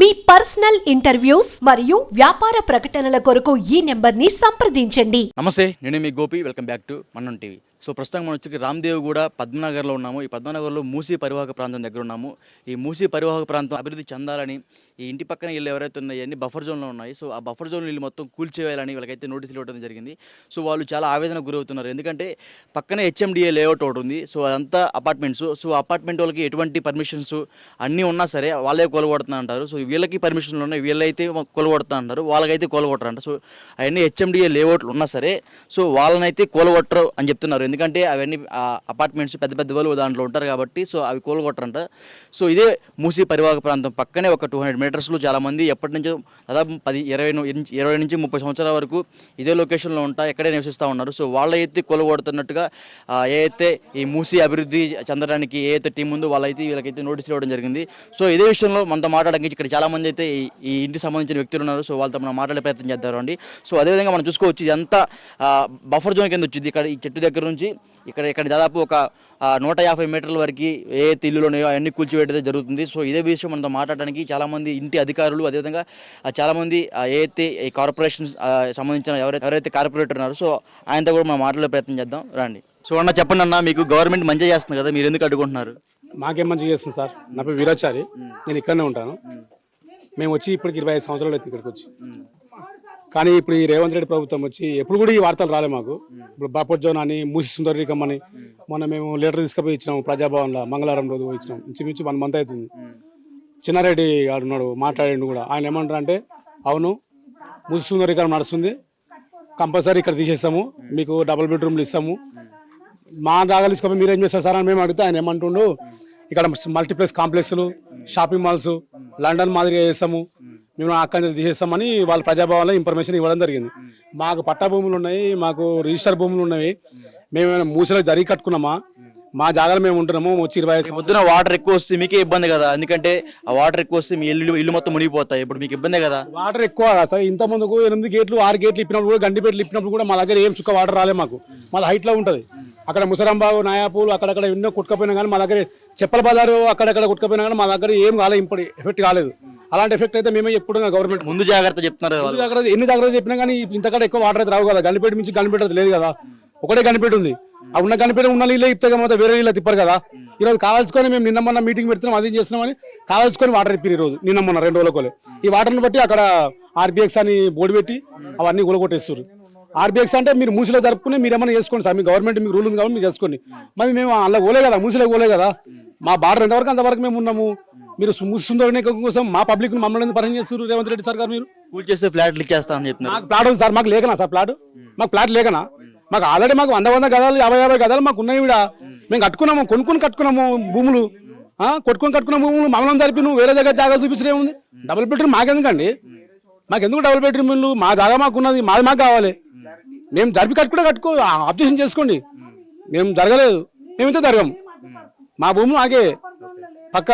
మీ personal interviews మరియు వ్యాపార ప్రకటనల కొరకు ఈ నెంబర్ని సంప్రదించండి. నమస్తే నేను మీ Gopi welcome back to Mannam TV. So ప్రస్తుతం మనం వచ్చి రామ్దేవ్ కూడా పద్మనగర్లో ఉన్నాము. ఈ పద్మనగర్లో మూసీ పరివాహక ప్రాంతం దగ్గర ఉన్నాము. ఈ మూసీ పరివాహక ప్రాంతం అభివృద్ధి చెందాలని ఈ ఇంటి పక్కన ఇల్లు ఎవరైతే ఉన్నాయో అన్ని బఫర్ జోన్లో ఉన్నాయి. సో ఆ బఫర్ జోన్ ఇల్లు మొత్తం కూల్చేయాలని వాళ్ళకైతే నోటీసులు ఇవ్వడం జరిగింది. సో వాళ్ళు చాలా ఆవేదన గురవుతున్నారు. ఎందుకంటే పక్కనే హెచ్ఎండిఏ లేఅవుట్ ఒకటి ఉంది. సో అదంతా అపార్ట్మెంట్స్ సో అపార్ట్మెంట్ వాళ్ళకి ఎటువంటి పర్మిషన్స్ అన్నీ ఉన్నా సరే వాళ్ళే కొలగొడుతున్నా అంటారు సో వీళ్ళకి పర్మిషన్లు ఉన్నాయి. వీళ్ళైతే కొలగొడుతా అంటారు వాళ్ళకైతే కొలగొట్టరంట సో అవన్నీ హెచ్ఎండిఏ లేఅవుట్లు ఉన్నా సరే సో వాళ్ళనైతే కొలగొట్టరు అని చెప్తున్నారు. ఎందుకంటే అవన్నీ అపార్ట్మెంట్స్ పెద్ద పెద్ద వాళ్ళు దాంట్లో ఉంటారు కాబట్టి సో అవి కూలగొట్టరంట. సో ఇదే మూసీ పరివాహక ప్రాంతం. పక్కనే ఒక టూ హండ్రెడ్ మీటర్స్లో చాలామంది ఎప్పటి నుంచో దాదాపు పది ఇరవై ఇరవై నుంచి ముప్పై సంవత్సరాల వరకు ఇదే లొకేషన్లో ఉంటా ఎక్కడే నివసిస్తూ ఉన్నారు. సో వాళ్ళ అయితే కూలగొడుతున్నట్టుగా ఏదైతే ఏ అయితే ఈ మూసీ అభివృద్ధి చెందడానికి ఏ అయితే టీం ఉందో వాళ్ళైతే వీళ్ళకైతే నోటీస్ ఇవ్వడం జరిగింది. సో ఇదే విషయంలో మనతో మాట్లాడడానికి ఇక్కడ చాలా మంది అయితే ఈ- ఈ ఇంటికి సంబంధించిన వ్యక్తులు ఉన్నారు. సో వాళ్ళతో మనం మాట్లాడే ప్రయత్నం చేద్దాం అండి సో అదేవిధంగా మనం చూసుకోవచ్చు ఇదంతా బఫర్ జోన్ కింద వచ్చింది. ఇక్కడ ఈ చెట్టు దగ్గర నుంచి ఇక్కడ ఇక్కడ దాదాపు ఒక నూట యాభై మీటర్ల వరకు ఏ ఇల్లులు ఉన్నాయో అవన్నీ కూల్చివేయడం జరుగుతుంది. సో ఇదే విషయం మనతో మాట్లాడడానికి చాలామంది ఇంటి అధికారులు అదేవిధంగా చాలామంది ఆ, ఏ అయితే ఈ కార్పొరేషన్ సంబంధించిన ఎవరైతే ఎవరైతే కార్పొరేటర్ ఉన్నారో సో ఆయనతో కూడా మనం మాట్లాడే ప్రయత్నం చేద్దాం. రండి. సో అన్న చెప్పండి అన్న మీకు గవర్నమెంట్ మంచిగా చేస్తుంది కదా మీరు ఎందుకు అడ్డుకుంటున్నారు? మాకేం మంచిగా చేస్తుంది సార్ నా పేరు వీరాచారి నేను ఇక్కడనే ఉంటాను. మేము. వచ్చి ఇప్పటికి ఇరవై ఐదు సంవత్సరాలు అయితే ఇక్కడికి వచ్చి. కానీ ఇప్పుడు ఈ రేవంత్ రెడ్డి ప్రభుత్వం వచ్చి ఎప్పుడు కూడా ఈ వార్తలు రాలే మాకు. ఇప్పుడు బాపట్ జోన్ అని మూసి సుందరీకం అని మొన్న మేము లెటర్ తీసుకుపోయి ఇచ్చినాం ప్రజాభవన్లో మంగళవారం రోజు ఇచ్చినాం. ఇంచుమించు వన్ మంత్ అవుతుంది. చిన్నారెడ్డి గారు ఉన్నాడు మాట్లాడిండు కూడా. ఆయన ఏమంటారు అంటే అవును మూసి సుందరీకరణ నడుస్తుంది కంపల్సరీ ఇక్కడ తీసేస్తాము మీకు డబుల్ బెడ్రూమ్లు ఇస్తాము. మా రాగలు తీసుకొని మీరు ఏం చేస్తారు సార్ అని మేము అడిగితే ఆయన ఏమంటుండు ఇక్కడ మల్టీప్లెక్స్ కాంప్లెక్స్లు షాపింగ్ మాల్స్ లండన్ మాదిరిగా చేస్తాము మేము అక్కడి నుంచి తీసేస్తామని వాళ్ళ ప్రజాభవన్లో ఇన్ఫర్మేషన్ ఇవ్వడం జరిగింది. మాకు పట్టా భూములు ఉన్నాయి మాకు రిజిస్టర్ భూములు ఉన్నాయి. మేము. ఏమైనా మూసలో జరిగి కట్టుకున్నామా? మా జాగాలో మేము ఉంటున్నాము వచ్చి ఇరవై పొద్దున వాటర్ ఎక్కువ వస్తే మీకే ఇబ్బంది కదా. ఎందుకంటే ఆ వాటర్ ఎక్కువ వస్తే మీ ఇల్లు ఇల్లు మొత్తం మునిగిపోతాయి. ఇప్పుడు మీకు ఇబ్బందే కదా. వాటర్ ఎక్కువ కదా సార్. ఇంత ముందుకు ఎనిమిది గేట్లు ఆరు గేట్లు ఇప్పినప్పుడు కూడా గండిపేటలు ఇప్పినప్పుడు కూడా మా దగ్గర ఏం చుక్క వాటర్ రాలే మాకు. మాది హైట్లో ఉంటది. అక్కడ ముసరంబాబు నాయాపూలు అక్కడక్కడ ఎన్నో కుట్టుకపోయినా కానీ మా దగ్గర చెప్పల బజారు అక్కడక్కడ కుట్టుకపోయినా కానీ మా దగ్గర ఏం కాలేదు ఇప్పుడు ఎఫెక్ట్ కాలేదు. అలాంటి ఎఫెక్ట్ అయితే మేమే ఎప్పుడు గవర్నమెంట్ ముందు జాగ్రత్త చెప్తున్నారు. జాగ్రత్త ఎన్ని జాగ్రత్త చెప్పినా కానీ ఇంతకంటే ఎక్కువ వాటర్ అయితే రావు కదా. గండిపేట నుంచి గండిపేట అయితే లేదు కదా. ఒకటే గండిపేట ఉంది. ఆ ఉన్న గండిపేట ఉన్న నీళ్ళే ఇస్తే మొత్తం వేరే నీళ్ళు తిప్పరు కదా. ఈరోజు కావాల్సుకొని మేము నిన్న మొన్న మీటింగ్ పెడుతున్నాం అది చేస్తున్నామని కావాల్సుకొని వాటర్ ఇప్పారు ఈరోజు నిన్న మొన్న రెండు రోజులకోలే ఈ వాటర్ని బట్టి అక్కడ ఆర్బిఎక్స్ అని బోర్డు పెట్టి అవన్నీ కూలగొట్టేస్తారు ఆర్బిఎక్స్ అంటే మీరు మూసిలో జరుపుకుని మీరు ఏమైనా చేసుకోండి సార్. మీ గవర్నమెంట్ మీకు రూల్ ఉంది కాబట్టి మీరు చేసుకోండి. మరి మేము అలా పోలే కదా మూసిలో పోలే కదా. మా బార్డర్ ఎంతవరకు అంతవరకు మేము ఉన్నాము? మీరు మూసి సుందరనికం కోసం మా పబ్లిక్ మమ్మల్ని పరిచయం చేస్తారు రేవంత్ రెడ్డి సార్ గారు మీరు? కూల్ చేస్తే ఫ్లాట్లు ఇచ్చేస్తామని చెప్తున్నారు మాకు ప్లాట్ ఉంది సార్ మాకు లేకనా సార్ ప్లాట్? మాకు ప్లాట్ లేకనా? మాకు ఆల్రెడీ మాకు వంద వంద గదాలు యాభై యాభై గదాలు మాకు ఉన్నాయి కూడా మేము. కట్టుకున్నాము కొనుక్కొని కట్టుకున్నాము భూములు. ఆ, కొట్టుకొని కట్టుకున్న భూములు మమ్మల్ని జరిపి నువ్వు వేరే దగ్గర జాగాలు చూపించడం ఏముంది? డబుల్ బెడ్రూమ్ మాకెందుకండి? మాకెందుకు డబుల్ బెడ్రూమ్ ఇల్లు? మా జాగా మాకు ఉన్నది మాది మాకు కావాలి. మేము. జరిపి కట్టుకుంటే కట్టుకో అబ్జెక్షన్ చేసుకోండి. మేము. జరగలేదు. మేమైతే జరగము మా భూమి మాకే. పక్క.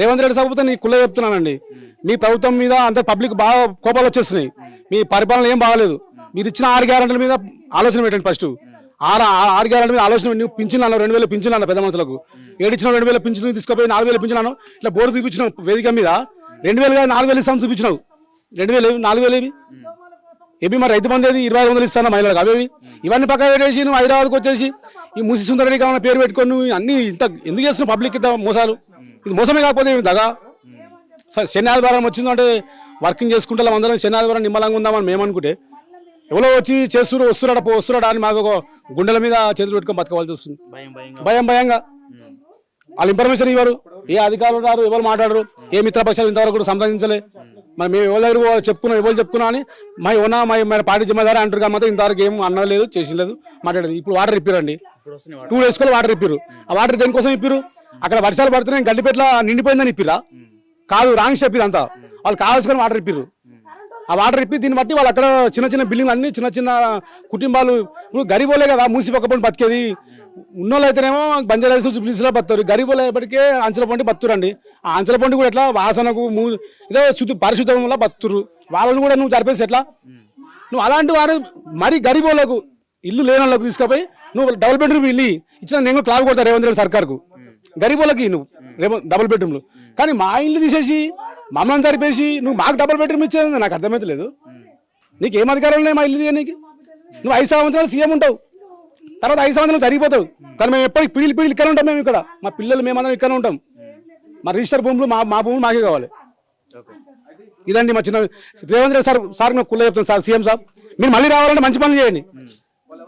రేవంత్ రెడ్డి సభతో నీ కుల్ల చెప్తున్నానండి. మీ ప్రభుత్వం మీద అంత పబ్లిక్ బాగా కోపాలు వచ్చేస్తున్నాయి మీ పరిపాలన ఏం బాగాలేదు. మీరు ఇచ్చిన ఆరు గ్యారెంటీల మీద ఆలోచన పెట్టండి ఫస్ట్. ఆరు ఆరు గ్యారెంటీ మీద ఆలోచన నువ్వు పింఛన్లు అన్నావు రెండు వేల పింఛన్లు అన్న పెద్ద మనుషులకు. ఏడిచ్చిన రెండు వేల పింఛన్లు తీసుకుపోయి నాలుగు వేల పింఛన్లు ఇట్లా బోర్డు చూపించినావు వేదిక మీద రెండు వేలుగా నాలుగు వేలు ఇస్తాం చూపించినావు. రెండు వేలు? నాలుగు వేలు ఏవి? ఏవి మరి రైతు బంధు ఏది? ఇరవై ఐదు వందలు ఇస్తాను మహిళలకు? అవేవి? ఇవన్నీ పక్కన పెట్టేసి నువ్వు హైదరాబాద్కి వచ్చేసి ఈ ముసి సుందరని కావాలని పేరు పెట్టుకొని నువ్వు అన్ని ఇంత ఎందుకు చేస్తున్నావు? పబ్లిక్ ఇంత మోసాలు? మోసమే కాకపోతే దగా సరే శని ఆదివారం వచ్చిందంటే వర్కింగ్ చేసుకుంటే అందరం శని ఆదివారం నిమ్మలంగా ఉందామని మేము అనుకుంటే ఎవరో వచ్చి చేస్తున్నారు వస్తున్నాడా వస్తున్నాడా అని మాకు ఒక గుండెల మీద చేతులు పెట్టుకొని బతకవలసి వస్తుంది. భయం భయంగా. భయం భయంగా. వాళ్ళు ఇన్ఫర్మేషన్ ఇవ్వరు. ఏ అధికారులు రారు ఎవరు మాట్లాడరు ఏ మిత్రపక్షాలు ఇంతవరకు కూడా సంప్రదించలే. మరి మేము ఎవరి దగ్గర చెప్పుకున్నాం ఎవరు చెప్పుకున్నా అని మా ఉన్నా మా మన పార్టీ జిమ్మదారి అంటారు కాబట్టి ఇంతవరకు ఏం అనలేదు చేసి లేదు మాట్లాడలేదు. ఇప్పుడు వాటర్ ఇప్పిరండి టూ డేస్ కూడా వాటర్ ఇప్పిరు ఆ వాటర్ దేనికోసం ఇప్పిరు అక్కడ వర్షాలు పడుతున్నాయి గడ్డిపెట్ల నిండిపోయిందని ఇప్పిరా కాదు రాంగ్ స్టెప్ ఇదంతా. వాళ్ళు కావాల్సుకొని వాటర్ ఇప్పిరు ఆ వాటర్ ఇప్పి దీన్ని బట్టి వాళ్ళు అక్కడ చిన్న చిన్న బిల్డింగ్ అన్ని చిన్న చిన్న కుటుంబాలు. ఇప్పుడు గరీబోలే కదా మూసి పక్క బతికేది. ఉన్నోళ్ళు అయితేనేమో బంజారాల్స్ జుబ్లీస్లో బతారు గరీబోలు అయ్యేపటికే అంచెల పండి బతురండి ఆ అంచెల పండి కూడా ఎట్లా వాసనకు మూ ఏదో శుద్ధి పరిశుద్ధం వల్ల బతురు వాళ్ళని కూడా నువ్వు జరిపేసి ఎట్లా? నువ్వు అలాంటి వారు మరి గరీబోళ్ళకు ఇల్లు లేని వాళ్ళకు తీసుకుపోయి నువ్వు డబుల్ బెడ్రూమ్ ఇల్లు ఇచ్చిన నేను క్లాబ్ కొడతారు రేవంత్ రెడ్డి సర్కార్కు. గరీబులకి నువ్వు రేపు డబుల్ బెడ్రూమ్లు కానీ మా ఇల్లు తీసేసి మమ్మల్ని జరిపేసి నువ్వు మాకు డబుల్ బెడ్రూమ్ ఇచ్చేది నాకు అర్థమైతలేదు నీకు ఏం అధికారాలు ఉన్నాయి మా ఇల్లు తీయడానికి? నువ్వు ఐదు సంవత్సరాలు సీఎం ఉంటావు. తర్వాత ఐదు సంవత్సరాలు తరిగిపోతావు. కానీ మేము ఎప్పటికి పిల్లలు పిల్లలు ఇక్కడ ఉంటాం మేము ఇక్కడ. మా పిల్లలు మేమందరం ఇక్కడ ఉంటాం. మా రిజిస్టర్ భూములు మా మా భూములు మాకే కావాలి. ఇదండి మా చిన్న రేవంత్ రెడ్డి సార్ సార్ నాకు కుల్ల చెప్తాను సార్ సీఎం సార్. మీరు మళ్ళీ రావాలంటే మంచి పనులు చేయండి.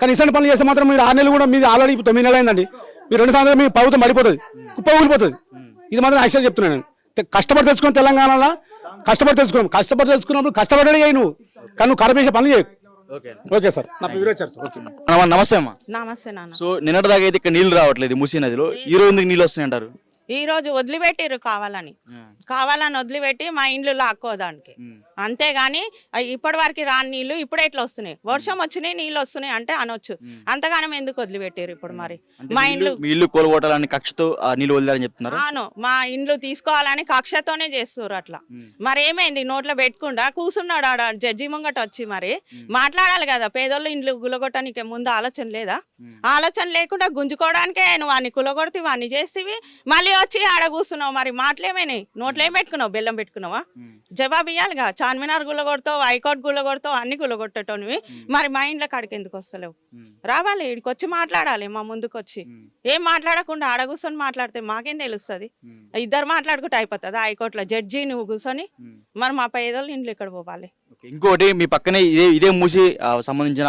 కానీ ఇసంటి పనులు చేస్తే మాత్రం మీరు ఆరు నెలలు కూడా మీది ఆల్రెడీ తొమ్మిది నెలలు అయిందండి. మీరు రెండు సంవత్సరాలు మీ ప్రభుత్వం పడిపోతుంది. కుప్ప ఊలిపోతుంది ఇది మాత్రం యాక్చువల్ చెప్తున్నాను నేను. కష్టపడి తెచ్చుకుని తెలంగాణలో. కష్టపడి తెచ్చుకున్నాం కష్టపడి తెచ్చుకున్నప్పుడు కష్టపడి అయ్యి నువ్వు కానీ నువ్వు కరపేసే పనులు చేయకు. ఓకే. Okay sir. నా పేరు వచ్చారు సార్. ఓకే. అమ్మా, నమస్తే అమ్మా. నమస్తే నాన్న. సో నిన్నటిదాకా అయితే ఇక్కడ నీళ్ళు రావట్లేదు మూసీ నదిలో. ఈ రోజు ఎందుకు నీళ్ళు వస్తున్నాయి అంటారు? ఈ రోజు వదిలిపెట్టిర్రు కావాలని. కావాలని వదిలిపెట్టి మా ఇండ్లు లాక్కోదానికి అంతేగాని ఇప్పటి వరకు రాని నీళ్ళు ఇప్పుడే ఇట్లా వస్తున్నాయి. వర్షం వచ్చినాయి నీళ్ళు వస్తున్నాయి అంటే అనొచ్చు. అంతగానం ఎందుకు వదిలిపెట్టారు ఇప్పుడు మరి? మా ఇండ్లు మీ ఇల్లు కక్షతో నీళ్ళు చెప్తున్నారు? అవును. మా ఇండ్లు తీసుకోవాలని కక్షతోనే చేస్తారు అట్లా. మరి ఏమైంది? నోట్లో పెట్టుకుండా కూర్చున్నాడు ఆడ జడ్జి ముంగట వచ్చి మరి. మాట్లాడాలి కదా పేదోళ్ళు ఇండ్లు గులగొట్టడానికి ముందు ఆలోచన లేదా? ఆలోచన లేకుండా గుంజుకోవడానికే నువ్వు అన్ని కులగొడితే అన్ని చేస్తేవి. మళ్ళీ వచ్చి ఆడ కూర్చున్నావు మరి మాటలేమైనాయి? నోట్లో ఏం పెట్టుకున్నావు? బెల్లం పెట్టుకున్నావా? జవాబు ఇవ్వాలిగా చార్మినార్ గుల్లగొడతావు హైకోర్టు గుల్లగొడతావు అన్ని గుల్లగొట్టేటోనివి మరి మా ఇంట్లో కాడికి ఎందుకు వస్తలేవు? రావాలి ఇక్కడికి వచ్చి మాట్లాడాలి మా ముందుకు వచ్చి ఏం మాట్లాడకుండా ఆడ కూర్చొని మాట్లాడితే మాకేం తెలుస్తుంది? ఇద్దరు మాట్లాడుకుంటే అయిపోతుంది. హైకోర్టులో జడ్జి నువ్వు కూర్చొని మరి మా పేదోళ్ళు ఇంట్లో ఇక్కడ పోవాలి. ఇంకోటి మీ పక్కనే ఇదే ఇదే మూసి సంబంధించిన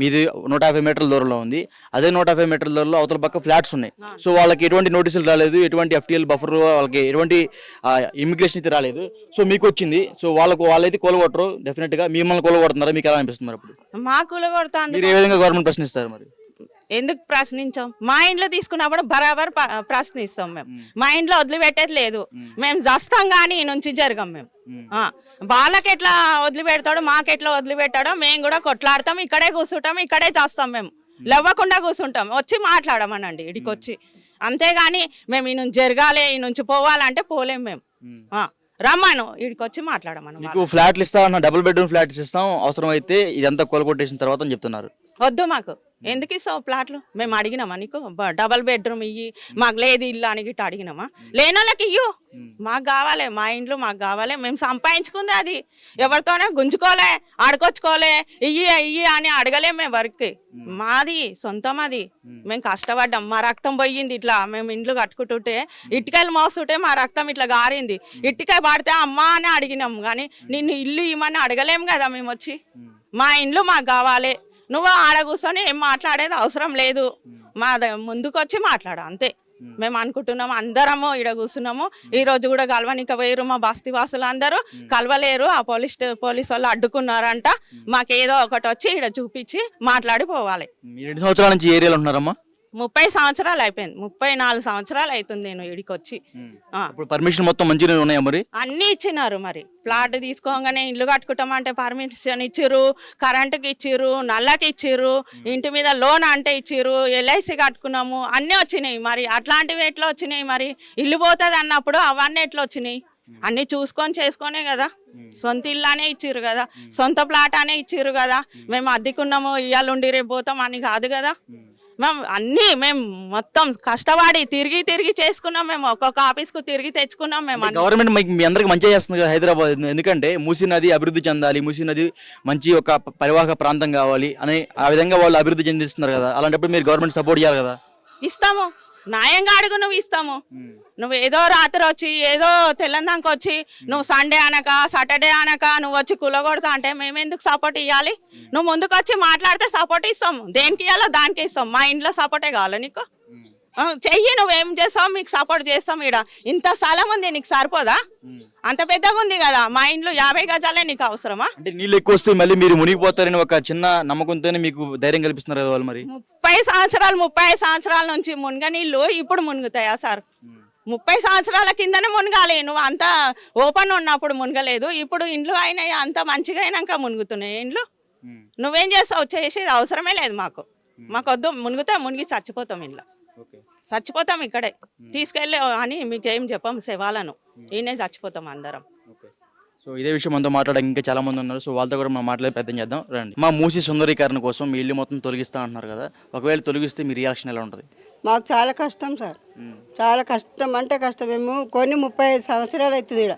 మీది నూట యాభై మీటర్ల దూరంలో ఉంది. అదే నూట యాభై మీటర్ల దూరంలో అవతల పక్క ఫ్లాట్స్ ఉన్నాయి. సో వాళ్ళకి ఎటువంటి నోటీసులు రాలేదు ఎటువంటి ఎఫ్టీఎల్ బఫర్ వాళ్ళకి ఎటువంటి ఇమిగ్రేషన్ అయితే రాలేదు. సో మీకు వచ్చింది. సో వాళ్ళకు వాళ్ళైతే కోలగొట్టరు. డెఫినెట్గా మిమ్మల్ని కోలగొడుతున్నారా? మీకు ఎలా ఇప్పుడు మా కులగొడతా మీరు ఏ విధంగా గవర్నమెంట్ ప్రశ్నిస్తారు మరి? ఎందుకు ప్రశ్నించాం? మా ఇంట్లో తీసుకున్నప్పుడు బరాబర్ ప- ప్రశ్నిస్తాం మేము. మా ఇంట్లో వదిలిపెట్టేది లేదు. మేము. జస్తాం కానీ ఈ నుంచి జరగం మేము. వాళ్ళకి ఎట్లా వదిలిపెడతాడో మాకు ఎట్లా వదిలిపెట్టాడో మేము కూడా కొట్లాడతాం ఇక్కడే కూర్చుంటాం ఇక్కడే చేస్తాం మేము. లేవకుండా కూర్చుంటాం. వచ్చి మాట్లాడమనండి ఇడికి వచ్చి. అంతేగాని మేము ఈ నుంచి జరగాలి ఈ నుంచి పోవాలంటే పోలేం మేము. రమ్మను ఇడికి వచ్చి మాట్లాడమను మీకు ఫ్లాట్లు ఇస్తామన్న డబుల్ బెడ్రూమ్ ఫ్లాట్స్ ఇస్తాం అవసరం అయితే ఇదంతా కోలగొట్టేసిన తర్వాత అని చెప్తున్నారు. వద్దు మాకు. ఎందుకు ఇస్తావు ప్లాట్లు? మేము అడిగినామా నీకు? డబల్ బెడ్రూమ్ ఇయ్యి మాకు లేదు ఇల్లు అని గిట్ట అడిగినామా? లేని వాళ్ళకి ఇయ్యు. మాకు కావాలి మా ఇంట్లో మాకు కావాలి మేము సంపాదించుకుంది అది. ఎవరితోనే గుంజుకోలే ఆడుకొచ్చుకోలే ఇయ్యి ఇయ్యి అని అడగలేం మేము వర్క్. మాది సొంతం అది. మేము. కష్టపడ్డాం మా రక్తం పోయింది ఇట్లా. మేము ఇండ్లు కట్టుకుంటుంటే ఇటుకలు మోస్తుంటే మా రక్తం ఇట్లా గారింది. ఇటుక పడితే అమ్మా అని అడిగినాం కానీ నిన్ను ఇల్లు ఇవ్వమని అడగలేం కదా మేము వచ్చి. మా ఇండ్లు మాకు కావాలి నువ్వు ఆడ కూర్చొని ఏం మాట్లాడేది అవసరం లేదు. మా ముందుకు వచ్చి మాట్లాడు అంతే. మేము. అనుకుంటున్నాము అందరము ఈడ కూర్చున్నాము. ఈ రోజు కూడా కలవనిక వేరు మా బస్తీ వాసులు అందరూ కలవలేరు ఆ పోలీస్ పోలీస్ వాళ్ళు అడ్డుకున్నారంట. మాకేదో ఒకటి వచ్చి ఈడ చూపించి మాట్లాడి పోవాలి సంవత్సరాల నుంచి ఏరియాలో ఉన్నారమ్మా ముప్పై సంవత్సరాలు అయిపోయింది. ముప్పై నాలుగు సంవత్సరాలు అవుతుంది నేను ఈడికి వచ్చి ఆ. ఇప్పుడు పర్మిషన్ మొత్తం మంచిగా ఉన్నాయా మరి? అన్నీ ఇచ్చినారు మరి. ప్లాట్ తీసుకోగానే ఇల్లు కట్టుకుంటామంటే పర్మిషన్ ఇచ్చిర్రు కరెంటుకి ఇచ్చిర్రు నల్లకి ఇచ్చిర్రు ఇంటి మీద లోన్ అంటే ఇచ్చిర్రు ఎల్ఐసి కట్టుకున్నాము అన్నీ వచ్చినాయి మరి. అట్లాంటివి ఎట్లా వచ్చినాయి మరి? ఇల్లు పోతుంది అన్నప్పుడు అవన్నీ ఎట్లా వచ్చినాయి? అన్ని చూసుకొని చేసుకొనే కదా. సొంత ఇల్లు అనే ఇచ్చిర్రు కదా. సొంత ప్లాట్ అనే ఇచ్చిర్రు కదా. మేము. అద్దెకున్నాము ఇయ్యాలు ఉండి రేపు పోతాం అని కాదు కదా. మేము అన్నీ మేము మొత్తం కష్టపడి తిరిగి తిరిగి చేసుకున్నాం. మేము ఒక్కొక్క ఆఫీస్కు తిరిగి తెచ్చుకున్నాం. మేము. గవర్నమెంట్ మీ అందరికి మంచిగా చేస్తుంది కదా హైదరాబాద్. ఎందుకంటే మూసీ నది అభివృద్ధి చెందాలి. మూసీ నది మంచి ఒక పరివాహక ప్రాంతం కావాలి అని ఆ విధంగా వాళ్ళు అభివృద్ధి చెందిస్తున్నారు కదా. అలాంటప్పుడు మీరు గవర్నమెంట్ సపోర్ట్ చేయాలి కదా? ఇస్తాము. న్యాయంగా అడుగు నువ్వు ఇస్తాము. నువ్వు ఏదో రాత్రి వచ్చి ఏదో తెల్లందాక వచ్చి నువ్వు సండే అనక సాటర్డే అనక నువ్వు వచ్చి కులగొడతా అంటే మేము ఎందుకు సపోర్ట్ ఇవ్వాలి నువ్వు ముందుకు వచ్చి మాట్లాడితే సపోర్ట్ ఇస్తాము. దేనికి ఇవ్వాలో దానికి ఇస్తాం మా ఇంట్లో సపోర్టే కావాలి నీకు? చెయ్యి నువ్వేం చేస్తావు? మీకు సపోర్ట్ చేస్తాం ఈడ. ఇంత స్థలం ఉంది నీకు సరిపోదా? అంత పెద్దగా ఉంది కదా మా ఇంట్లో యాభై గజాలే నీకు అవసరమా? అంటే నీళ్ళు ఎక్కువ వస్తే మళ్ళీ మీరు మునిగిపోతారని ఒక చిన్న నమ్మకంతోనే మీకు ధైర్యం కల్పిస్తున్నారు కదా వాళ్ళు మరి? ముప్పై సంవత్సరాలు ముప్పై సంవత్సరాల నుంచి మునగ నీళ్ళు ఇప్పుడు మునుగుతాయా సార్? ముప్పై సంవత్సరాల కిందనే మునగాలి. నువ్వు అంత ఓపెన్ ఉన్నప్పుడు మునగలేదు. ఇప్పుడు ఇండ్లు అయినాయి అంత మంచిగా అయినాక మునుగుతున్నాయి. ఇండ్లు? నువ్వేం చేస్తావు? చేసేది అవసరమే లేదు మాకు. మాకు వద్దు మునిగితే మునిగి చచ్చిపోతాం ఇంట్లో చచ్చిపోతాం ఇక్కడే. తీసుకెళ్ళి అని మీకేం చెప్పం శవాలను. ఈయనే చచ్చిపోతాం అందరం. సో ఇదే విషయం మనతో మాట్లాడడానికి ఇంకా చాలా మంది ఉన్నారు. సో వాళ్ళతో కూడా మనం మాట్లాడే ప్రయత్నం చేద్దాం. రండి. మా మూసి సుందరీకరణ కోసం మీ ఇల్లు మొత్తం తొలగిస్తా అంటున్నారు కదా. ఒకవేళ తొలగిస్తే మీ రియాక్షన్ ఎలా ఉంటుంది? మాకు చాలా కష్టం సార్. చాలా కష్టం అంటే కష్టం. మేము కొన్ని ముప్పై ఐదు సంవత్సరాలు అవుతుంది ఇక్కడ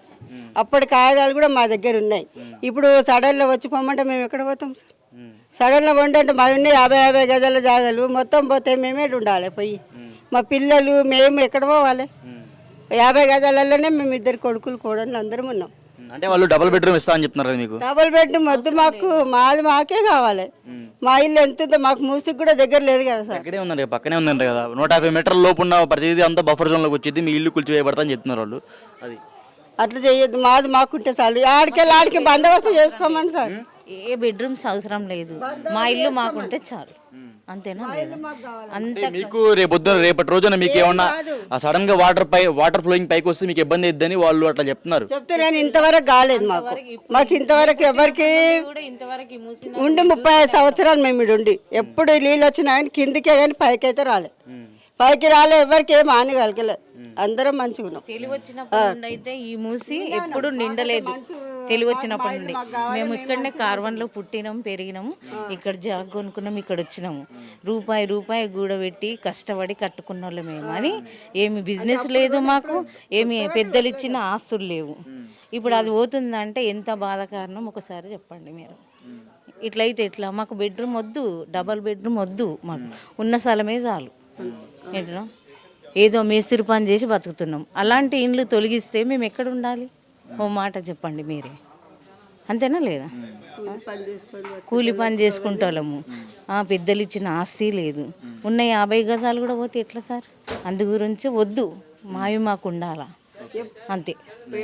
అప్పటి కాగితాలు కూడా మా దగ్గర ఉన్నాయి. ఇప్పుడు సడన్లో వచ్చి పొమ్మంటే మేము ఎక్కడ పోతాం సార్? సడన్లో వండంటే మా ఉన్నాయి యాభై యాభై గజాల జాగాలు మొత్తం పోతే మేమే ఉండాలి పోయి. మా పిల్లలు మేము ఎక్కడ పోవాలి? యాభై గజాలలోనే మేము ఇద్దరు కొడుకులు కోడళ్ళు అందరం ఉన్నాం. అంటే వాళ్ళు డబుల్ బెడ్రూమ్ ఇస్తా అని చెప్తున్నారు మీకు? డబుల్ బెడ్ వద్దు మాకు మాది మాకే కావాలి. మా ఇల్లు ఎంత ఉందో మాకు మూసికి కూడా దగ్గర లేదు కదా సార్. ఇక్కడే ఉందండి పక్కనే ఉందండి కదా. నూట యాభై మీటర్ల లోపు ఉన్న ప్రతిదీ అంతా బఫర్ జోన్లోకి వచ్చింది మీ ఇల్లు కూల్చివేయబడతా అని చెప్తున్నారు వాళ్ళు. అది. అట్లా చేయొద్దు. మాది మాకుంటే చాలు. ఆడికెళ్ళి ఆడికి బందోబస్తు చేసుకోమని సార్. ఏ బెడ్రూమ్స్ అవసరం లేదు. మా ఇల్లు మాకుంటే చాలు. అంతేనా అంత మీకు రేపు పొద్దున రేపటి రోజున మీకు ఏమన్నా సడన్గా వాటర్ పై వాటర్ ఫ్లోయింగ్ పైకి వస్తే మీకు ఇబ్బంది అయిద్దని వాళ్ళు అట్లా చెప్తున్నారు. చెప్తే నేను ఇంతవరకు కాలేదు మాకు. మాకు ఇంతవరకు ఎవరికి కూడా ఇంతవరకు ఈ మూసిన ఉండి ముప్పై ఐదు సంవత్సరాలు మేము ఈడ ఉండి. ఎప్పుడు నీళ్ళు వచ్చినా కానీ కిందికే కానీ పైకి అయితే రాలే పైకి రాలే ఎవరికి ఏం హాని కలగలే. అందరం మంచిగా ఉన్నాం. తెలివి వచ్చినప్పటి నుండి అయితే ఈ మూసి ఎప్పుడు నిండలేదు. తెలివి వచ్చినప్పటి నుండి. మేము ఇక్కడనే కార్వన్లో పుట్టినాం పెరిగినాము ఇక్కడ జాగ్ కొనుక్కున్నాం ఇక్కడ వచ్చినాము. రూపాయి రూపాయి గూడబెట్టి కష్టపడి కట్టుకున్న వాళ్ళం మేము అని ఏమి బిజినెస్ లేదు మాకు ఏమి పెద్దలు ఇచ్చిన ఆస్తులు లేవు. ఇప్పుడు అది పోతుందంటే ఎంత బాధ కారణం ఒకసారి చెప్పండి మీరు. ఇట్లయితే ఎట్లా? మాకు బెడ్రూమ్ వద్దు డబల్ బెడ్రూమ్ వద్దు మాకు. ఉన్న స్థలమే చాలు. ఎట్లా? ఏదో మేస్త్రి పని చేసి బతుకుతున్నాం. అలాంటి ఇండ్లు తొలగిస్తే మేము ఎక్కడ ఉండాలి? ఓ మాట చెప్పండి మీరే. అంతేనా లేదా? కూలి పని చేసుకుంటాము. పెద్దలు ఇచ్చిన ఆస్తి లేదు. ఉన్న యాభై గజాలు కూడా పోతే ఎట్లా సార్? అందు గురించి వద్దు. మావి మాకు ఉండాలా? అంతే.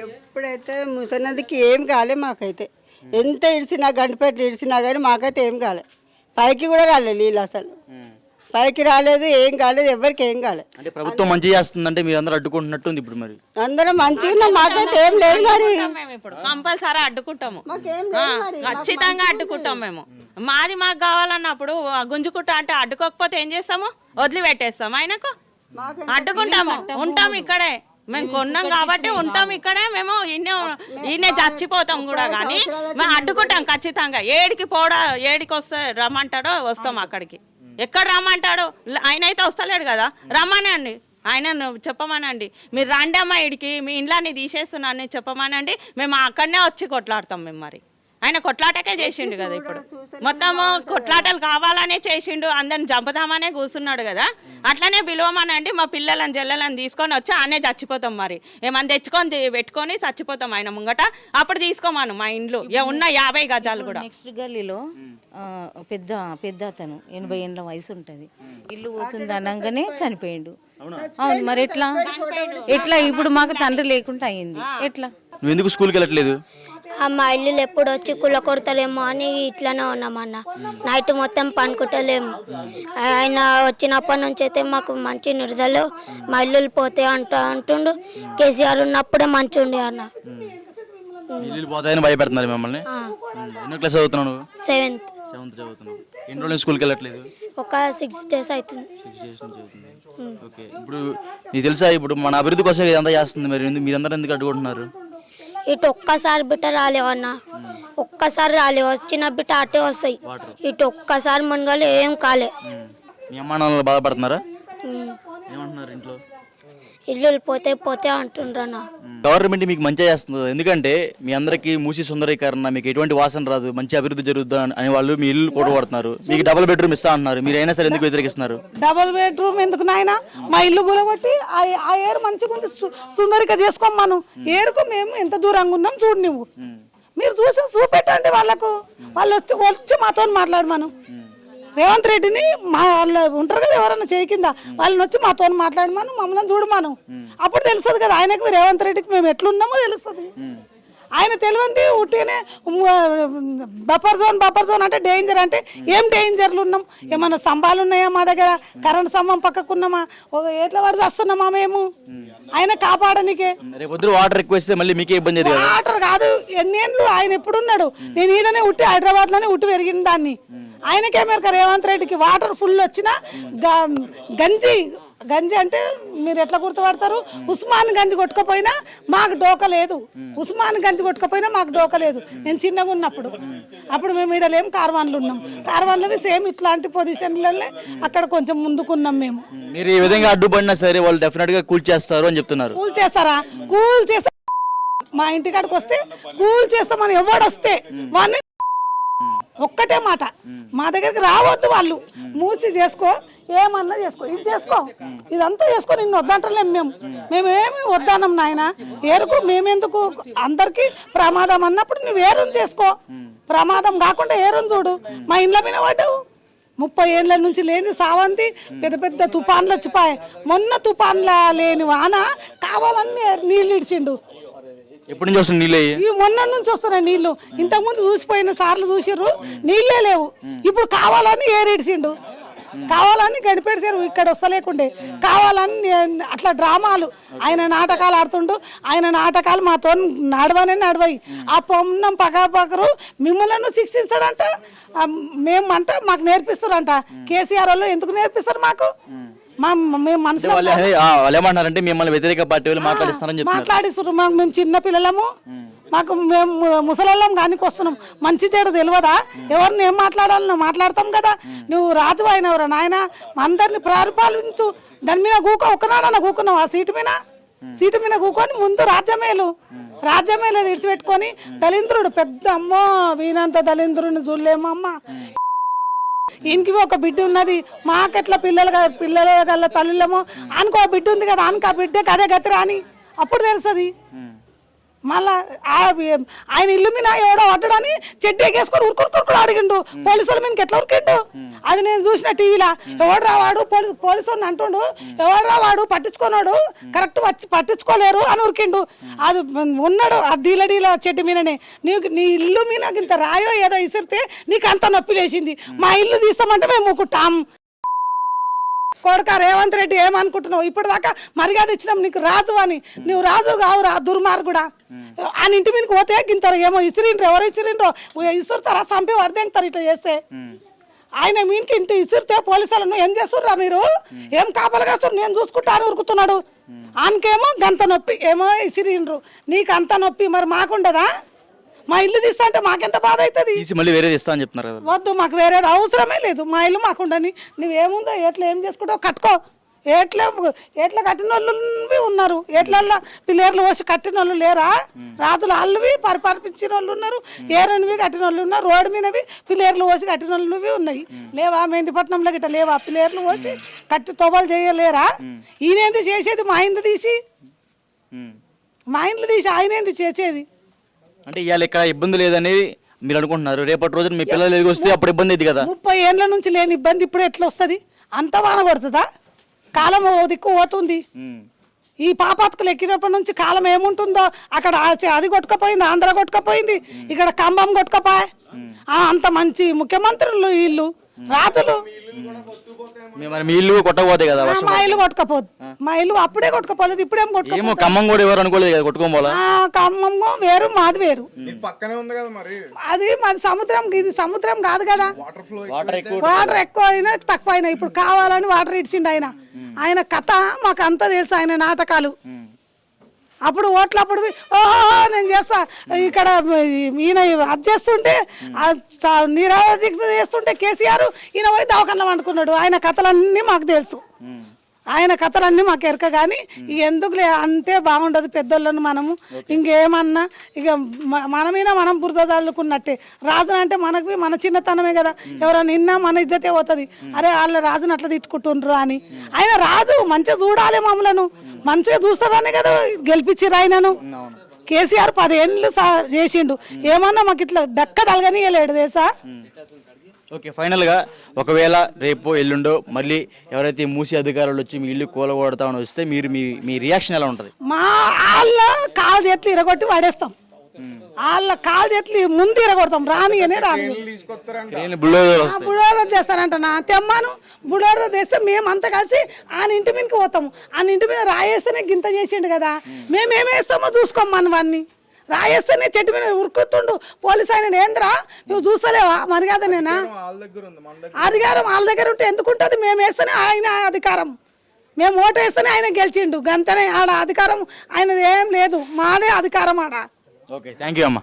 ఎప్పుడైతే ముసనదికి ఏం కాలే మాకైతే. ఎంత ఇడిచినా గంటపెట్లు ఇడిచినా కానీ మాకైతే ఏం కాలే. పైకి కూడా రాలేదు నీళ్ళు అసలు పైకి రాలేదు ఏం కాలేదు ఎవరికి ఏం కాలే. అంటే ప్రభుత్వం మంచి చేస్తుందంటే మీరు అందరూ అడ్డుకుంటున్నట్టుంది ఇప్పుడు మరి. అందరం మంచిగా ఉన్నాం మాకైతే ఏం లేదు మరి. మేము ఇప్పుడు. కంపల్సరీ అడ్డుకుంటాము. ఖచ్చితంగా అడ్డుకుంటాం మేము. మాది మాకు కావాలన్నప్పుడు ఆ గుంజుకుంటా అంటే అడ్డుకోకపోతే ఏం చేస్తాము? వదిలిపెట్టేస్తాం. ఆయనకు అడ్డుకుంటాము. ఉంటాం ఇక్కడే. మేము కొన్నాం కాబట్టి ఉంటాం ఇక్కడే మేము ఇన్నే ఈయనే చచ్చిపోతాం కూడా కానీ మేము అడ్డుకుంటాం ఖచ్చితంగా. ఏడికి పోడా ఏడికి వస్తే రమ్మంటాడో వస్తాం అక్కడికి. ఎక్కడ రమ్మంటాడో? ఆయన అయితే వస్తలేడు కదా? రమ్మనండి ఆయన చెప్పమనండి. మీరు రండి అమ్మా ఇడికి మీ ఇండ్లని తీసేస్తున్నాను చెప్పమనండి. మేము అక్కడనే వచ్చి కొట్లాడతాం మేము మరి. ఆయన కొట్లాటకే చేసిండు కదా ఇప్పుడు. మొత్తము కొట్లాటలు కావాలనే చేసిండు అందరిని చంపుదామనే కూర్చున్నాడు కదా. అట్లనే పిలవమనండి మా పిల్లలను జల్లలను తీసుకొని వచ్చి ఆనే చచ్చిపోతాం మరి. ఏమన్నా తెచ్చుకొని పెట్టుకొని చచ్చిపోతాం ఆయన ముంగట. అప్పుడు తీసుకోమాను మా ఇండ్లు. ఏ ఉన్న యాభై గజాలు కూడా. నెక్స్ట్ గల్లీలో పెద్ద పెద్ద అతను ఎనభై ఏళ్ళ వయసు ఉంటుంది. ఇల్లు పోతుంది అనగానే చనిపోయిండు. అవును? మరి ఎట్లా? ఎట్లా? ఇప్పుడు మాకు తండ్రి లేకుండా అయింది. ఎట్లా? నువ్వు ఎందుకు స్కూల్కి వెళ్ళట్లేదు? మా ఇల్లులు ఎప్పుడు వచ్చి కుళ్ళ కొడతలేమో అని ఇట్లానే ఉన్నామన్న నైట్ మొత్తం పనుకుంటలేము ఆయన వచ్చినప్పటి నుంచి అయితే మాకు మంచి నిడుదలు మా ఇల్లులు పోతే అంట అంటుండు. కేసీఆర్ ఉన్నప్పుడే మంచి ఉండే అన్న. ఇల్లు పోతాయని భయపెడుతున్నారు మిమ్మల్ని. ఎన్నో క్లాస్ సెవెంత్. సెవెంత్ చదువుతున్నావు. ఎన్ని రోజులు స్కూల్కి వెళ్ళట్లేదు? ఒక సిక్స్ డేస్ అవుతుంది. ఓకే. ఇప్పుడు నీకు తెలుసా ఇప్పుడు మన అభివృద్ధి కోసం ఇదంతా చేస్తుంది మరి మీరందరూ ఎందుకు అడ్డుకుంటున్నారు? ఇటు ఒక్కసారి బిట్ట రాలేవన్న ఒక్కసారి రాలే వచ్చిన బిట్ట అటే వస్తాయి. ఇటు ఒక్కసారి మునగలే ఏం కాలే. మీ బాధపడుతున్నారా? ఇల్లులు పోతే పోతే అంటుండ్రన్న గవర్నమెంట్ మీకు మంచిగా చేస్తుంది ఎందుకంటే మీ అందరికి మూసి సుందరీకరణ మీకు ఎటువంటి వాసన రాదు మంచి అభివృద్ధి జరుగుద్దా అని వాళ్ళు మీ ఇల్లు కొడగొడుతున్నారు. మీకు డబుల్ బెడ్రూమ్ ఇస్తా అంటున్నారు. మీరు అయినా సరే ఎందుకు వ్యతిరేకిస్తున్నారు? డబుల్ బెడ్రూమ్ ఎందుకు నాయన? మా ఇల్లు కూలగొట్టి ఆ ఆ ఏరు మంచిగా ఉంది. సు- సుందరిక చేసుకోమను ఏరుకు మేము ఎంత దూరంగా ఉన్నాం చూడు నువ్వు. మీరు చూసి చూపెట్టండి వాళ్ళకు. వాళ్ళు వచ్చి వచ్చి మాతో మాట్లాడమను రేవంత్ రెడ్డిని మా వాళ్ళు ఉంటారు కదా ఎవరైనా చేయి కింద వాళ్ళని వచ్చి మాతో మాట్లాడమను మమ్మల్ని చూడమను. అప్పుడు తెలుస్తుంది కదా ఆయనకు రేవంత్ రెడ్డికి మేము ఎట్లున్నామో తెలుస్తుంది. ఆయన తెలియంది ఉట్టినే బఫర్ జోన్ బఫర్ జోన్ అంటే డేంజర్ అంటే ఏం డేంజర్లు ఉన్నాం? ఏమన్నా స్తంభాలు ఉన్నాయా మా దగ్గర? కరెంట్ స్తంభం పక్కకున్నామా? ఒక ఏట్ల పడి వస్తున్నామా మేము? ఆయన కాపాడనికే. వాటర్ మళ్ళీ మీకే ఇబ్బంది వాటర్ కాదు? ఎన్నేళ్ళు ఆయన ఎప్పుడున్నాడు? నేను ఈడనే ఉట్టి హైదరాబాద్లోనే ఉట్టి పెరిగిన దాన్ని. ఆయనకే మేరకు రేవంత్ రెడ్డికి వాటర్ ఫుల్ వచ్చిన గంజి గంజి అంటే మీరు ఎట్లా గుర్తుపడతారు? ఉస్మాన్ గంజి కొట్టుకపోయినా మాకు డోక లేదు. ఉస్మాన్ గంజి కొట్టుకపోయినా మాకు డోక లేదు. నేను చిన్నగా ఉన్నప్పుడు. అప్పుడు మేము ఈడలేం కార్వాన్లు ఉన్నాం. కార్వాన్లవి సేమ్ ఇట్లాంటి పొజిషన్లనే అక్కడ కొంచెం ముందుకున్నాం మేము. మీరు ఈ విధంగా అడ్డుపడినా సరే వాళ్ళు డెఫినెట్గా కూల్ చేస్తారు అని చెప్తున్నారు. కూల్ చేస్తారా? కూల్ చేస్తా మా ఇంటికాడికి వస్తే కూల్ చేస్తామని ఎవడు వస్తే వాడిని ఒక్కటే మాట. మా దగ్గరికి రావద్దు వాళ్ళు. మూసి చేసుకో ఏమన్నా చేసుకో. ఇది చేసుకో. ఇదంతా చేసుకో నిన్ను వద్దంటలేం మేము. మేమేమి వద్దన్నాం నాయన. ఏరుకు మేమెందుకు అందరికి ప్రమాదం అన్నప్పుడు నువ్వు ఏరుని చేసుకో. ప్రమాదం కాకుండా ఏరుని చూడు. మా ఇండ్ల మీద పడ్డావు. ముప్పై ఏళ్ళ నుంచి లేని సావంతి పెద్ద పెద్ద తుఫాన్లు వచ్చిపోయాయి మొన్న తుఫాన్ల లేని వాన కావాలని నీళ్ళు ఇడిచిండు. ఎప్పటి నుంచి వస్తుంది నీళ్ళు ఈ మొన్న నుంచి వస్తున్నాయి నీళ్ళు ఇంతకుముందు చూసిపోయిన సార్లు చూసిర్రు నీళ్ళే లేవు. ఇప్పుడు కావాలని ఏరేడ్చిండు కావాలని గడిపేసారు ఇక్కడ వస్తలేకుండే. కావాలని అట్లా డ్రామాలు. ఆయన నాటకాలు ఆడుతుండు ఆయన నాటకాలు మాతో నడవనే నడవయి. ఆ పొన్నం పగాపకరు మిమ్మల్ని శిక్షిస్తాడంట. మేమంట మేము అంట మాకు నేర్పిస్తారంట. కేసీఆర్ వాళ్ళు ఎందుకు నేర్పిస్తారు మాకు? మా మేము మనసులో వాళ్ళు ఏమంటున్నారంటే మిమ్మల్ని వ్యతిరేక పార్టీ వాళ్ళు మాట్లాడిస్తారని చెప్తున్నారు మాట్లాడిస్తున్నారు మాకు మేము చిన్న పిల్లలము. మాకు మేము ముసలళ్ళం కానీ వస్తున్నాం మంచి చెడు తెలియదా ఎవరిని ఏం మాట్లాడాలనో మాట్లాడతాం కదా. నువ్వు రాజు అయినవరా నాయన? అందరిని పరిపాలించు దాని మీద కూకో ఒకనాడన్న కూకున్నావు? ఆ సీటు మీద? సీటు మీద కూకొని ముందు రాజ్యమేలు. రాజ్యమేలు విడిచిపెట్టుకొని దళింద్రుడు పెద్ద అమ్మో వీనంత దళింద్రుని చూడలేమమ్మ. ఈయనకి ఒక బిడ్డ ఉన్నది మాకెట్లా పిల్లలు పిల్లల గల్ల తల్లిలేమో అనుకో బిడ్డ ఉంది కదా అనుకో ఆ బిడ్డకి అదే గతి రాని. అప్పుడు తెలుస్తుంది. మళ్ళా ఆయన ఇల్లు మీద ఎవడో పడ్డాడని చెట్టు ఎగేసుకొని ఉరుకుడు అడిగిండు పోలీసుల మీద ఎట్లా ఉరికిండు? అది నేను చూసిన టీవీలో. ఎవడు రావాడు పోలీసు పోలీసు అంటుండు. ఎవడు రావాడు పట్టించుకున్నాడు కరెక్ట్ వచ్చి పట్టించుకోలేరు అని ఉరికిండు. అది ఉన్నాడు ఆ డీల డీల చెట్టు మీదనే. నీకు నీ ఇల్లు మీద ఇంత రాయో ఏదో ఇసిరితే నీకు అంత నొప్పి లేచింది. మా ఇల్లు తీస్తామంటే మేము ముక్కుటాం కొడుక రేవంత్ రెడ్డి ఏమనుకుంటున్నావు? ఇప్పుడు దాకా మర్యాద ఇచ్చినాం నీకు రాజు అని. నువ్వు రాజు కావు రా దుర్మార్గుడా. ఆయన ఇంటి మీదకి పోతే గింతారు. ఏమో ఇసిరిండ్రు ఎవరు ఇసిరిండ్రో? ఇసురుతారా? చంపి వడదేంతారు ఇట్లా చేస్తే. ఆయన మీనికి ఇంటి ఇసిరితే పోలీసులను ఏం చేస్తుర్రా మీరు? ఏం కాపలగాస్తారు నేను చూసుకుంటాను ఉరుకుతున్నాడు. ఆయనకేమో గంత నొప్పి ఏమో ఇసిరిండ్రు. నీకు అంత నొప్పి మరి మాకుండదా? మా ఇల్లు తీస్తా అంటే మాకెంత బాధ అవుతుంది తీసి మళ్ళీ వేరేది ఇస్తా అని చెప్తున్నారు కదా. వద్దు మాకు వేరేది అవసరమే లేదు. మా ఇల్లు మాకుండని నువ్వేముందో ఎట్లా ఏం చేసుకుంటావు కట్టుకో. ఎట్లా ఎట్లా కట్టిన వాళ్ళు ఉన్నారు. ఎట్లల్లా పిల్లేర్లు పోసి కట్టిన వాళ్ళు లేరా రాజులు అల్లువి పరిపాలించిన వాళ్ళు ఉన్నారు. ఏరనివి కట్టిన వాళ్ళు ఉన్నారు. రోడ్డు మీదవి పిల్లేర్లు పోసి కట్టిన వాళ్ళవి ఉన్నాయి లేవా? మెహందీపట్నంలో గిట్ట లేవా? పిల్లేర్లు పోసి కట్టి తోబలు చేయలేరా? ఈయనేంది చేసేది? మా ఇండ్లు తీసి. మా ఇండ్లు తీసి ఆయనేంది చేసేది? అంటే ఇవాళ ఇక్కడ ఇబ్బంది లేదని మీరు అనుకుంటున్నారు. రేపటి రోజున మీ పిల్లలు ఎదిగి వస్తే అప్పుడు ఇబ్బంది అయింది కదా? ముప్పై ఏండ్ల నుంచి లేని ఇబ్బంది ఇప్పుడు ఎట్లా వస్తుంది? అంత వాన కొడుతుందా కాలం ఓ దిక్కు పోతుంది. ఈ పాపాత్కులు ఎక్కినప్పటి నుంచి కాలం ఏముంటుందో అక్కడ అది కొట్టుకపోయింది ఆంధ్ర కొట్టుకపోయింది ఇక్కడ కంబం కొట్టుకపోయి. అంత మంచి ముఖ్యమంత్రులు వీళ్ళు. రాజులు. మీ- మరి మీ ఇల్లు కొట్టకపోతే కదా మా ఇల్లు కొట్టుకపోదు. మా ఇల్లు అప్పుడే కొట్టుకపోలేదు ఇప్పుడేం కొట్టుకో ఏమో ఖమ్మం కూడా ఎవరు అనుకోలేదు కదా కొట్టుకోవాలా ఆ, ఖమ్మము వేరు మాది వేరు. పక్కనే ఉంది కదా మరి. అది మాది సముద్రం ఇది సముద్రం కాదు కదా. వాటర్ ఫ్లో వాటర్ ఎక్కువ వాటర్ ఎక్కువ అయినా తక్కువ అయినా ఇప్పుడు కావాలని వాటర్ ఇచ్చిండు ఆయన. ఆయన కథ మాకు అంతా తెలుసు ఆయన నాటకాలు. అప్పుడు ఓట్లప్పుడు ఓహో నేను చేస్తా. ఇక్కడ ఈయన అది చేస్తుంటే దీక్ష చేస్తుంటే కేసీఆర్ ఈయన పోయి దవాఖానలో వండుకున్నాడు. ఆయన కథలన్నీ మాకు తెలుసు. ఆయన కథలన్నీ మాకు ఎరక కానీ ఎందుకులే అంటే బాగుండదు పెద్దోళ్ళను మనము. ఇంకేమన్నా ఇక మ- మన బురద చల్లుకున్నట్టే రాజును అంటే మనకి మన చిన్నతనమే కదా. ఎవరైనా నిన్నా మన ఇజ్జతే పోతుంది. అరే వాళ్ళ రాజుని అట్లా తిట్టుకుంటుండ్రు అని. ఆయన రాజు మంచిగా చూడాలి మమ్మలను. మంచిగా చూస్తాడనే కదా గెలిపించిర్రు ఆయనను. కేసీఆర్ పదేళ్ళు చేసిండు. ఏమన్నా మాకు ఇట్లా డక్క తలగనియలేడు దేశా ఓకే ఫైనల్గా ఒకవేళ రేపు ఎల్లుండో మళ్ళీ ఎవరైతే మూసి అధికారులు వచ్చి మీ ఇల్లు కూలగొడతామని వస్తే మీరు మీ మీ రియాక్షన్ ఎలా ఉంటుంది? మా వాళ్ళ కాలు చేతులు ఇరగొట్టి వాడేస్తాం వాళ్ళ కాలు చేతులు ముందు ఇరగొడతాం రానియనే రాని బుడోర తెస్తారంట నా. తెమ్మాను బుడోర తెస్తే మేము అంతా కలిసి ఆయన ఇంటి మీదకి పోతాము. ఆయన ఇంటి మీద రాయేస్తేనే గింత చేసిండు కదా. మేము ఏమేస్తామో చూసుకోం మన వాడిని రాయేస్తేనే చెట్టు మీద ఉరుకుతుండు. పోలీస్ ఆయన ఏంద్రా? నువ్వు చూసలేవా నేనా? ఉంది మన దగ్గర. అధికారం వాళ్ళ దగ్గర ఉంటే ఎందుకు ఉంటుంది మేము వేస్తేనే ఆయన అధికారం. మేము ఓటు వేస్తేనే ఆయన గెలిచిండు. గంతనే ఆడ అధికారం ఆయనది ఏం లేదు. మాదే అధికారం ఆడ. ఓకే థ్యాంక్ యూ అమ్మా.